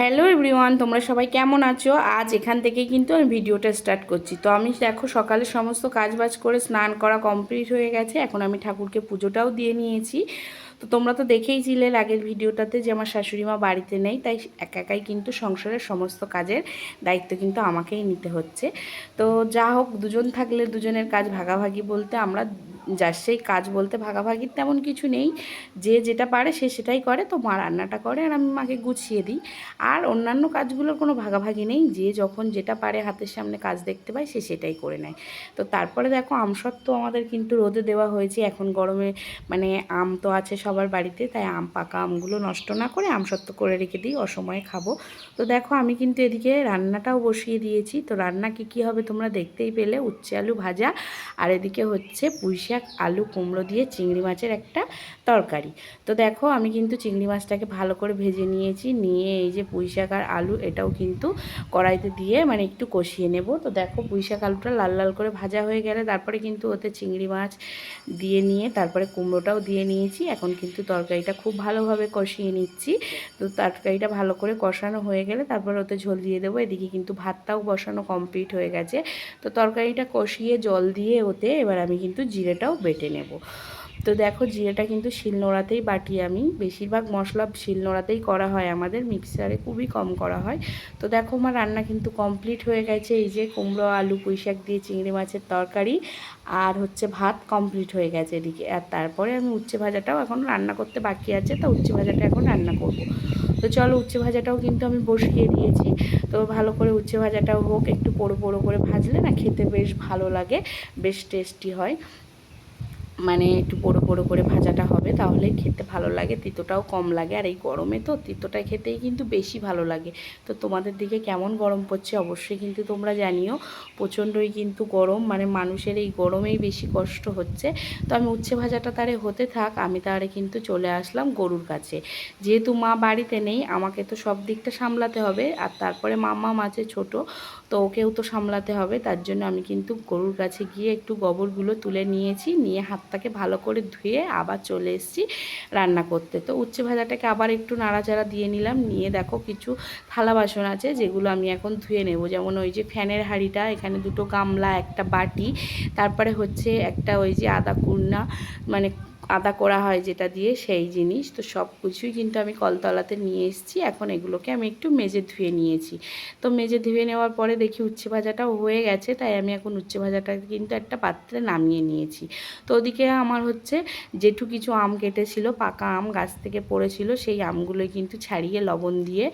Hello everyone, তোমরা সবাই কেমন আছো? আজ এখান থেকে কিন্তু আমি ভিডিওটা স্টার্ট করছি। তো আমি দেখো সকালে সমস্ত কাজ বাজ করে স্নান করা কমপ্লিট হয়ে গেছে। এখন আমি ঠাকুরকে পুজোটাও দিয়ে নিয়েছি। তো তোমরা তো দেখেইছিলে আগের ভিডিওটাতে যে আমার শাশুড়ি মা বাড়িতে নেই, তাই একা একাই কিন্তু সংসারের সমস্ত কাজের দায়িত্ব কিন্তু আমাকেই নিতে হচ্ছে। তো যা হোক, দুজন থাকলে দুজনের কাজ ভাগাভাগি বলতে আমরা যার সেই কাজ বলতে ভাগাভাগির তেমন কিছু নেই। যে যেটা পারে সে সেটাই করে, তো মা রান্নাটা করে আর আমি মাকে গুছিয়ে দিই। আর অন্যান্য কাজগুলোর কোনো ভাগাভাগি নেই, যে যখন যেটা পারে হাতের সামনে কাজ দেখতে পায়, সে সেটাই করে নেয়। তো তারপরে দেখো আম আমসত্ত্ব আমাদের কিন্তু রোদে দেওয়া হয়েছে, এখন গরমে মানে আম তো আছে সবার বাড়িতে, তাই আম, পাকা আমগুলো নষ্ট না করে আম আমসত্ত্ব করে রেখে দিই, অসময়ে খাব। তো দেখো আমি কিন্তু এদিকে রান্নাটাও বসিয়ে দিয়েছি। তো রান্না কী কী হবে তোমরা দেখতেই পেলে, উচ্ছে, আলু ভাজা, আর এদিকে হচ্ছে পুঁই শাক আলু, কুমড়ো দিয়ে চিংড়ি মাছের একটা তরকারি। তো দেখো, আমি কিন্তু চিংড়ি মাছটাকে ভালো করে ভেজে নিয়েছি, নিয়ে এই যে পুঁই শাক আর আলু এটাও কিন্তু কড়াইতে দিয়ে মানে একটু কষিয়ে নেব। তো দেখো, পুঁই শাক আলুটা লাল লাল করে ভাজা হয়ে গেলে তারপরে কিন্তু ওতে চিংড়ি মাছ দিয়ে নিয়ে তারপরে কুমড়োটাও দিয়ে নিয়েছি। এখন কিন্তু তরকারিটা খুব ভালোভাবে কষিয়ে নিচ্ছি। তো তরকারিটা ভালো করে কষানো হয়ে গেলে তারপর ওতে ঝোল দিয়ে দেবো। এদিকে কিন্তু ভাতটাও বসানো কমপ্লিট হয়ে গেছে। তো তরকারিটা কষিয়ে জল দিয়ে ওতে এবার আমি কিন্তু জিরেটাও বেটে নেব। তো দেখো জিরেটা কিন্তু শিলনোড়াতেই বাটি আমি, বেশিরভাগ মশলা শিলনোড়াতেই করা হয় আমাদের, মিক্সারে খুবই কম করা হয়। তো দেখো আমার রান্না কিন্তু কমপ্লিট হয়ে গেছে, এই যে কুমড়ো, আলু, পুঁই শাক দিয়ে চিংড়ি মাছের তরকারি আর হচ্ছে ভাত কমপ্লিট হয়ে গেছে এদিকে। আর তারপরে আমি উচ্ছে ভাজাটাও এখন রান্না করতে বাকি আছে, তো উচ্ছে ভাজাটা এখন রান্না করব। তো চলো উচ্ছে ভাজাটাও কিন্তু আমি বসিয়ে দিয়েছি। তো ভালো করে উচ্ছে ভাজাটাও হোক, একটু পোড়ো পোড়ো করে ভাজলে না খেতে বেশ ভালো লাগে, বেশ টেস্টি হয়। মানে একটু বড়ো পোড়ো করে ভাজাটা হবে তাহলে খেতে ভালো লাগে। তিতোটাও কম লাগে, আর এই গরমে তো তিতোটা খেতেই কিন্তু বেশি ভালো লাগে। তো তোমাদের দিকে কেমন গরম পড়ছে অবশ্যই কিন্তু তোমরা জানিও। প্রচণ্ডই কিন্তু গরম মানে মানুষের এই গরমেই বেশি কষ্ট হচ্ছে। তো আমি উচ্ছে ভাজাটা তারে হতে থাক, আমি তারে কিন্তু চলে আসলাম গরুর কাছে। যেহেতু মা বাড়িতে নেই, আমাকে তো সব দিকটা সামলাতে হবে, আর তারপরে মামা মাছে ছোট, তো ওকেও তো সামলাতে হবে। তার জন্য আমি কিন্তু গরুর কাছে গিয়ে একটু গোবরগুলো তুলে নিয়েছি, নিয়ে হাতটাকে ভালো করে ধুয়ে আবার চলে এসেছি রান্না করতে। তো উচ্ছে ভাজাটাকে আবার একটু নাড়াচাড়া দিয়ে নিলাম। নিয়ে দেখো কিছু থালা বাসন আছে যেগুলো আমি এখন ধুয়ে নেব। যেমন ওই যে ফ্যানের হাঁড়িটা, এখানে দুটো গামলা, একটা বাটি, তারপরে হচ্ছে একটা ওই যে আদা কুর্না মানে আদা করা হয় যেটা দিয়ে সেই জিনিস। তো সব কিছুই কিন্তু আমি কলতলাতে নিয়ে এসেছি। এখন এগুলোকে আমি একটু মেজে ধুয়ে নিয়েছি। তো মেজে ধুয়ে নেওয়ার পরে দেখি উচ্ছে ভাজাটাও হয়ে গেছে, তাই আমি এখন উচ্ছে ভাজাটা কিন্তু একটা পাত্রে নামিয়ে নিয়েছি। তো ওদিকে আমার হচ্ছে যেটু কিছু আম কেটেছিল, পাকা আম গাছ থেকে পড়েছিল, সেই আমগুলোই কিন্তু ছাড়িয়ে লবণ দিয়ে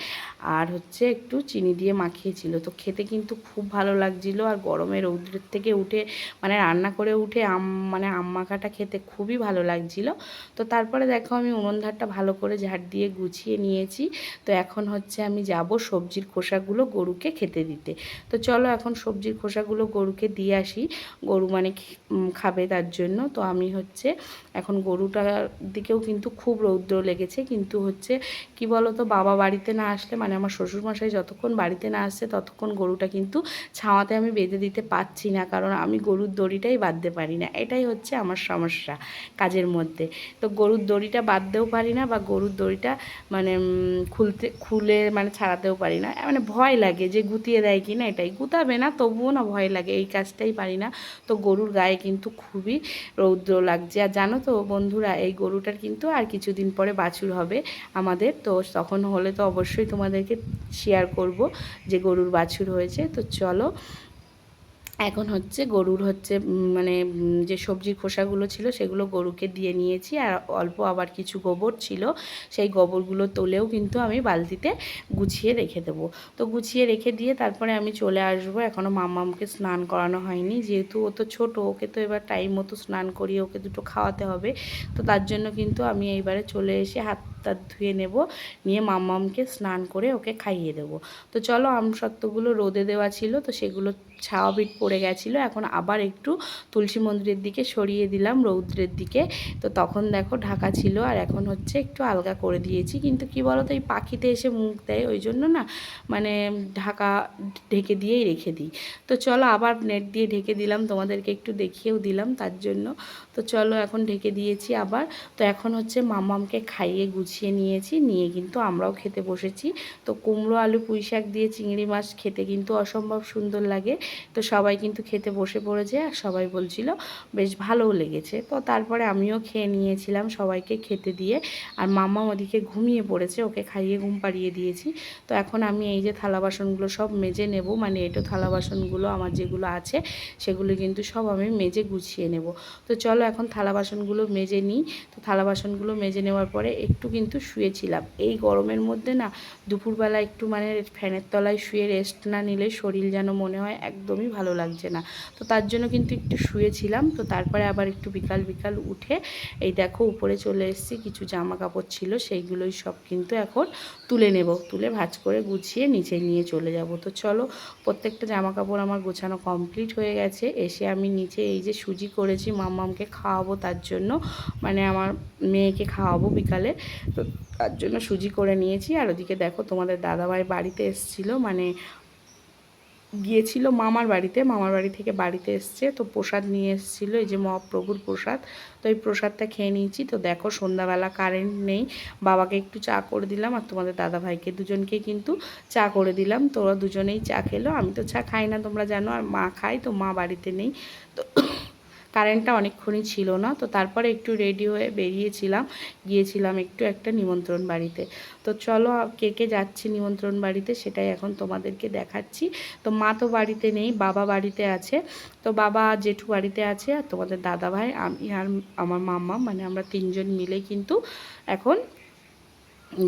আর হচ্ছে একটু চিনি দিয়ে মাখিয়েছিল। তো খেতে কিন্তু খুব ভালো লাগছিল আর গরমের রৌদ্রের থেকে উঠে মানে রান্না করে উঠে আম মানে আম মাখাটা খেতে খুবই ভালো লাগে লাগছিল তো তারপরে দেখো আমি উনুনধারটা ভালো করে ঝাড় দিয়ে গুছিয়ে নিয়েছি। তো এখন হচ্ছে আমি যাব সবজির খোসাগুলো গরুকে খেতে দিতে। তো চলো এখন সবজির খোসাগুলো গরুকে দিয়ে আসি। গরু মানে খাবে তার জন্য। তো আমি হচ্ছে এখন গরুটার দিকেও কিন্তু খুব রৌদ্র লেগেছে। কিন্তু হচ্ছে কি বলো তো বাবা বাড়িতে না আসলে মানে আমার শ্বশুরমশাই যতক্ষণ বাড়িতে না আসছে, ততক্ষণ গরুটা কিন্তু ছাওয়াতে আমি বেঁধে দিতে পারছি না। কারণ আমি গরুর দড়িটাই বাঁধতে পারি না। এটাই হচ্ছে আমার সমস্যা কাজের মধ্যে। তো গরুর দড়িটা বাঁধতেও পারি না বা গরুর দড়িটা মানে খুলতে, খুলে মানে ছাড়াতেও পারি না। মানে ভয় লাগে যে গুতিয়ে দেয় কি না এটাই। গুতাবে না, তবুও না ভয় লাগে, এই কাজটাই পারি না। তো গরুর গায়ে কিন্তু খুবই রৌদ্র লাগছে। আর জানো তো বন্ধুরা, এই গরুটার কিন্তু আর কিছুদিন পরে বাছুর হবে আমাদের। তো তখন হলে তো অবশ্যই তোমাদেরকে শেয়ার করব যে গরুর বাছুর হয়েছে। তো চলো এখন হচ্ছে গরুর হচ্ছে মানে যে সবজির খোসাগুলো ছিল সেগুলো গরুকে দিয়ে নিয়েছি। আর অল্প আবার কিছু গোবর ছিল, সেই গোবরগুলো তোলেও কিন্তু আমি বালতিতে গুছিয়ে রেখে দেবো। তো গুছিয়ে রেখে দিয়ে তারপরে আমি চলে আসব। এখনও মাম্মামকে স্নান করানো হয়নি, যেহেতু ও তো ছোটো, ওকে তো এবার টাইম মতো স্নান করিয়ে ওকে দুটো খাওয়াতে হবে। তো তার জন্য কিন্তু আমি এইবারে চলে এসে হাত তাত ধুয়ে নেব, নিয়ে মাম্মামকে স্নান করে ওকে খাইয়ে দেবো। তো চলো আমসত্ত্বগুলো রোদে দেওয়া ছিল, তো সেগুলো ছাওয়া বিট পড়ে গেছিল, এখন আবার একটু তুলসী মন্দিরের দিকে সরিয়ে দিলাম রৌদ্রের দিকে। তো তখন দেখো ঢাকা ছিল, আর এখন হচ্ছে একটু আলগা করে দিয়েছি, কিন্তু কি বলো তো এই পাখিতে এসে মুখ দেয়, ওই জন্য না মানে ঢাকা ঢেকে দিয়েই রেখে দিই। তো চলো আবার নেট দিয়ে ঢেকে দিলাম, তোমাদেরকে একটু দেখিয়েও দিলাম তার জন্য। তো চলো এখন ঢেকে দিয়েছি আবার, তো এখন হচ্ছে মামামকে খাইয়ে গুছিয়ে গুছিয়ে নিয়েছি, নিয়ে কিন্তু আমরাও খেতে বসেছি। তো কুমড়ো, আলু, পুঁই শাক দিয়ে চিংড়ি মাছ খেতে কিন্তু অসম্ভব সুন্দর লাগে। তো সবাই কিন্তু খেতে বসে পড়েছে আর সবাই বলছিল, বেশ ভালোও লেগেছে। তো তারপরে আমিও খেয়ে নিয়েছিলাম সবাইকে খেতে দিয়ে। আর মামা ওদিকে ঘুমিয়ে পড়েছে, ওকে খাইয়ে ঘুম পাড়িয়ে দিয়েছি। তো এখন আমি এই যে থালা বাসনগুলো সব মেজে নেব মানে এটো থালা বাসনগুলো, আমার যেগুলো আছে, সেগুলো কিন্তু সব আমি মেজে গুছিয়ে নেব। তো চলো এখন থালা বাসনগুলো মেজে নিই। তো থালা বাসনগুলো মেজে নেওয়ার পরে একটু কিন্তু শুয়েছিলাম। এই গরমের মধ্যে না, দুপুরবেলা একটু মানে ফ্যানের তলায় শুয়ে রেস্ট না নিলে শরীর যেন মনে হয় একদমই ভালো লাগছে না। তো তার জন্য কিন্তু একটু শুয়েছিলাম। তো তারপরে আবার একটু বিকাল বিকাল উঠে এই দেখো উপরে চলে এসেছি, কিছু জামা কাপড় ছিল, সেইগুলোই সব কিন্তু এখন তুলে নেব। তুলে ভাজ করে গুছিয়ে নিচে নিয়ে চলে যাব। তো চলো, প্রত্যেকটা জামা কাপড় আমার গোছানো কমপ্লিট হয়ে গেছে। এসে আমি নিচে এই যে সুজি করেছি, মাম্মামকে খাওয়াবো তার জন্য। মানে আমার মেয়েকে খাওয়াবো বিকালে। তো তার জন্য সুজি করে নিয়েছি। আর ওদিকে দেখো তোমাদের দাদাভাই বাড়িতে এসেছিল মানে গিয়েছিল মামার বাড়িতে, মামার বাড়ি থেকে বাড়িতে এসছে, তো প্রসাদ নিয়ে এসেছিল, এই যে মহাপ্রভুর প্রসাদ। তো এই প্রসাদটা খেয়ে নিয়েছি। তো দেখো সন্ধ্যাবেলা কারেন্ট নেই, বাবাকে একটু চা করে দিলাম আর তোমাদের দাদাভাইকে, দুজনকে কিন্তু চা করে দিলাম। তোরা দুজনেই চা খেলো, আমি তো চা খাই না, তোমরা জানো, আর মা খাই তো মা বাড়িতে নেই। তো কারেন্টটা অনেকক্ষণই ছিল না, তো তারপরে একটু রেডি হয়ে বেরিয়েছিলাম, গিয়েছিলাম একটু একটা নিমন্ত্রণ বাড়িতে। তো চলো, কে কে যাচ্ছি নিমন্ত্রণ বাড়িতে সেটাই এখন তোমাদেরকে দেখাচ্ছি। তো মা তো বাড়িতে নেই, বাবা বাড়িতে আছে। তো বাবা জেঠু বাড়িতে আছে আর তোমাদের দাদা ভাই আমি আর আমার মাম্মা মানে আমরা তিনজন মিলে কিন্তু এখন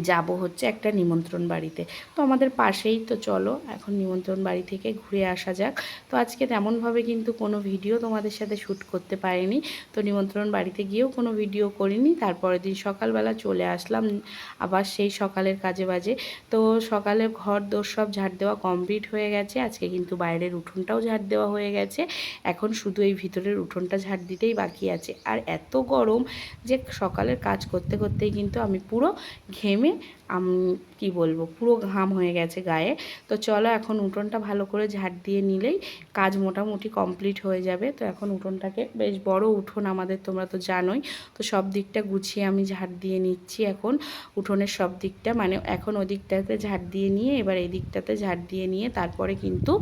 যাব হচ্ছে একটা নিমন্ত্রণ বাড়িতে। তো আমাদের পাশেই তো চলো, এখন নিমন্ত্রণ বাড়ি থেকে ঘুরে আসা যাক। তো আজকে তেমনভাবে কিন্তু কোনো ভিডিও তোমাদের সাথে শ্যুট করতে পারিনি। তো নিমন্ত্রণ বাড়িতে গিয়েও কোনো ভিডিও করিনি, তারপরের দিন সকালবেলা চলে আসলাম, আবার সেই সকালের কাজে বাজে। তো সকালে ঘর দোর সব ঝাড় দেওয়া কমপ্লিট হয়ে গেছে, আজকে কিন্তু বাইরের উঠোনটাও ঝাড় দেওয়া হয়ে গেছে। এখন শুধু এই ভিতরের উঠোনটা ঝাড় দিতেই বাকি আছে। আর এত গরম যে সকালের কাজ করতে করতেই কিন্তু আমি পুরো ঘেমে আমি, কি বলব, পুরো ঘাম হয়ে গেছে গায়ে। তো চলো এখন উঠোনটা ভালো করে ঝাড় দিয়ে নিলেই কাজ মোটামুটি কমপ্লিট হয়ে যাবে। তো এখন উঠোনটাকে বেশ বড় উঠোন আমাদের তোমরা তো জানোই। তো সব দিকটা গুছিয়ে আমি ঝাড় দিয়ে নিচ্ছি এখন। উঠোনের সব দিকটা মানে এখন ওদিকটাতে ঝাড় দিয়ে নিয়ে, এবার এই দিকটাতে ঝাড় দিয়ে নিয়ে তারপরে কিন্তু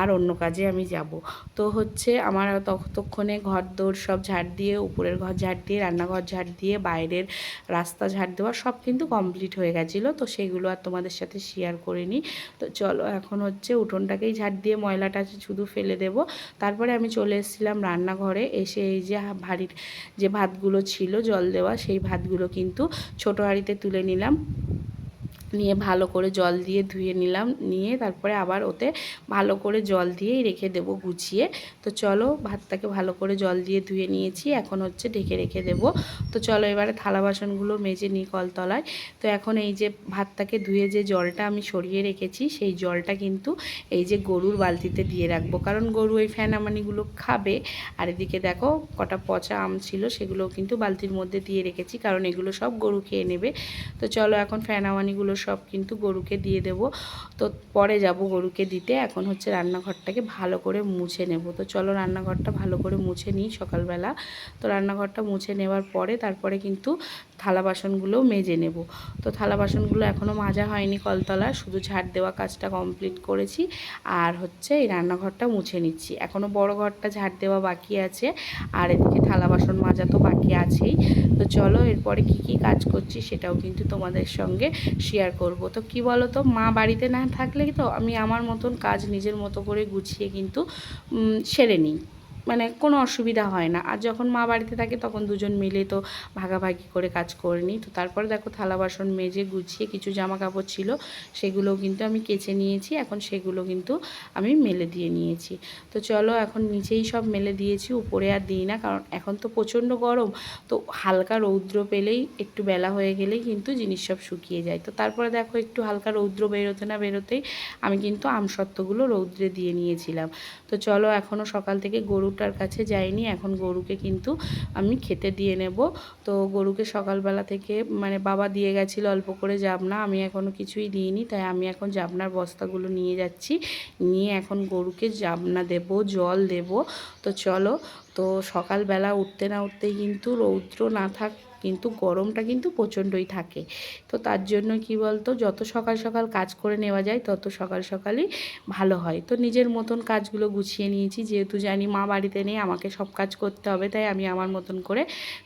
আর অন্য কাজে আমি যাব। তো হচ্ছে আমার ততক্ষণে ঘর দৌড় সব ঝাড় দিয়ে, উপরের ঘর ঝাড় দিয়ে, রান্নাঘর ঝাড় দিয়ে, বাইরের রাস্তা ঝাড় দেওয়া সব কিন্তু কমপ্লিট হয়ে গেছিল, তো সেগুলো আর তোমাদের সাথে শেয়ার করিনি। তো চলো এখন হচ্ছে উঠোনটাকেই ঝাড় দিয়ে ময়লাটা শুধু ফেলে দেব। তারপরে আমি চলে এসেছিলাম রান্নাঘরে, এসে এই যে ভারির যে ভাতগুলো ছিল জল দেওয়া, সেই ভাতগুলো কিন্তু ছোটো হাঁড়িতে তুলে নিলাম। নিয়ে ভালো করে জল দিয়ে ধুয়ে নিলাম, নিয়ে তারপরে আবার ওতে ভালো করে জল দিয়েই রেখে দেব গুছিয়ে। তো চলো ভাতটাকে ভালো করে জল দিয়ে ধুয়ে নিয়েছি, এখন হচ্ছে ঢেকে রেখে দেব। তো চলো এবারে থালা বাসনগুলো মেজে নিই কলতলায়। তো এখন এই যে ভাতটাকে ধুয়ে যে জলটা আমি সরিয়ে রেখেছি, সেই জলটা কিন্তু এই যে গরুর বালতিতে দিয়ে রাখব। কারণ গরু এই ফ্যানামানিগুলো খাবে। আর এদিকে দেখো কটা পচা আম ছিল সেগুলো কিন্তু বালতির মধ্যে দিয়ে রেখেছি, কারণ এগুলো সব গরু খেয়ে নেবে। তো চলো এখন ফ্যানামানিগুলো সব কিন্তু গরুকে দিয়ে দেব। তো পরে যাব গরুকে দিতে। এখন হচ্ছে রান্নাঘরটাকে ভালো করে মুছে নেব। তো চলো রান্নাঘরটা ভালো করে মুছে নিই সকালবেলা। তো রান্নাঘরটা মুছে নেওয়ার পরে তারপরে কিন্তু থালা বাসনগুলোও মেজে নেব। তো থালা বাসনগুলো এখনও মাজা হয়নি কলতলা শুধু ঝাড় দেওয়া কাজটা কমপ্লিট করেছি। আর হচ্ছে এই রান্নাঘরটা মুছে নিচ্ছি। এখনও বড় ঘরটা ঝাড় দেওয়া বাকি আছে। আর এদিকে থালা বাসন মাজা তো বাকি আছেই। তো চলো এরপরে কি কি কাজ করছি সেটাও কিন্তু তোমাদের সঙ্গে শেয়ার করব। তো কি বলো তো মা বাড়িতে না থাকলে তো আমি আমার মতন কাজ নিজের মতো করে গুছিয়ে কিন্তু সেরে নিই। মানে কোনো অসুবিধা হয় না। আর যখন মা বাড়িতে থাকে তখন দুজন মিলে তো ভাগাভাগি করে কাজ করে নিই। তো তারপরে দেখো থালা বাসন মেজে গুছিয়ে কিছু জামা কাপড় ছিল, সেগুলোও কিন্তু আমি কেচে নিয়েছি। এখন সেগুলো কিন্তু আমি মেলে দিয়ে নিয়েছি। তো চলো এখন নিচেই সব মেলে দিয়েছি, উপরে আর দিই না, কারণ এখন তো প্রচণ্ড গরম। তো হালকা রৌদ্র পেলেই একটু বেলা হয়ে গেলেই কিন্তু জিনিস সব শুকিয়ে যায়। তো তারপরে দেখো একটু হালকা রৌদ্র বেরোতে না বেরোতেই আমি কিন্তু আমসত্ত্বগুলো রৌদ্রে দিয়ে নিয়েছিলাম। তো চলো এখনও সকাল থেকে গরু গরুটার কাছে যাইনি, এখন গরুকে কিন্তু আমি খেতে দিয়ে নেব। তো গরুকে সকালবেলা থেকে মানে বাবা দিয়ে গেছিল, অল্প করে যাবনা আমি এখনও কিছুই দিইনি, তাই আমি এখন জাবনার বস্তাগুলো নিয়ে যাচ্ছি। নিয়ে এখন গরুকে জাবনা দেব, জল দেব। তো চলো, তো সকালবেলা উঠতে না উঠতেই কিন্তু রৌদ্র না থাক কিন্তু গরমটা কিন্তু প্রচণ্ডই থাকে। তো তার জন্য কি বলতো, যত সকাল সকাল কাজ করে নেওয়া যায়, তত সকাল সকালই ভালো হয়। তো নিজের মতন কাজগুলো গুছিয়ে নিয়েছি, যেহেতু জানি মা বাড়িতে নেই, আমাকে সব কাজ করতে হবে, তাই আমি আমার মতন করে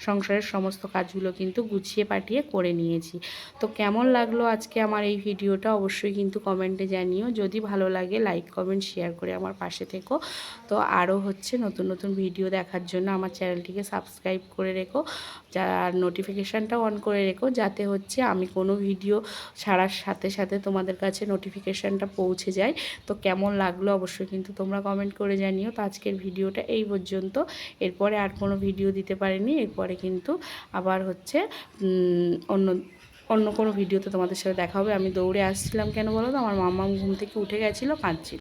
সংসারের সমস্ত কাজগুলো কিন্তু গুছিয়ে পাঠিয়ে করে নিয়েছি। তো কেমন লাগল আজকে আমার এই ভিডিওটা অবশ্যই কিন্তু কমেন্টে জানিও। যদি ভালো লাগে, লাইক, কমেন্ট, শেয়ার করে আমার পাশে থেকো। তো আরও হচ্ছে নতুন নতুন ভিডিও দেখার জন্য আমার চ্যানেলটিকে সাবস্ক্রাইব করে রেখো। যার নোটিফিকেশানটাও অন করে রেখো, যাতে হচ্ছে আমি কোনো ভিডিও ছাড়ার সাথে সাথে তোমাদের কাছে নোটিফিকেশানটা পৌঁছে যায়। তো কেমন লাগল অবশ্যই কিন্তু তোমরা কমেন্ট করে জানিও। তো আজকের ভিডিওটা এই পর্যন্ত। এরপরে আর কোনো ভিডিও দিতে পারিনি। এরপরে কিন্তু আবার হচ্ছে অন্য অন্য কোনো ভিডিওতে তোমাদের সাথে দেখা হবে। আমি দৌড়ে আসছিলাম কেন বলো তো? আমার মাম্মা ঘুম থেকে উঠে গেছিল, কাঁদছিল।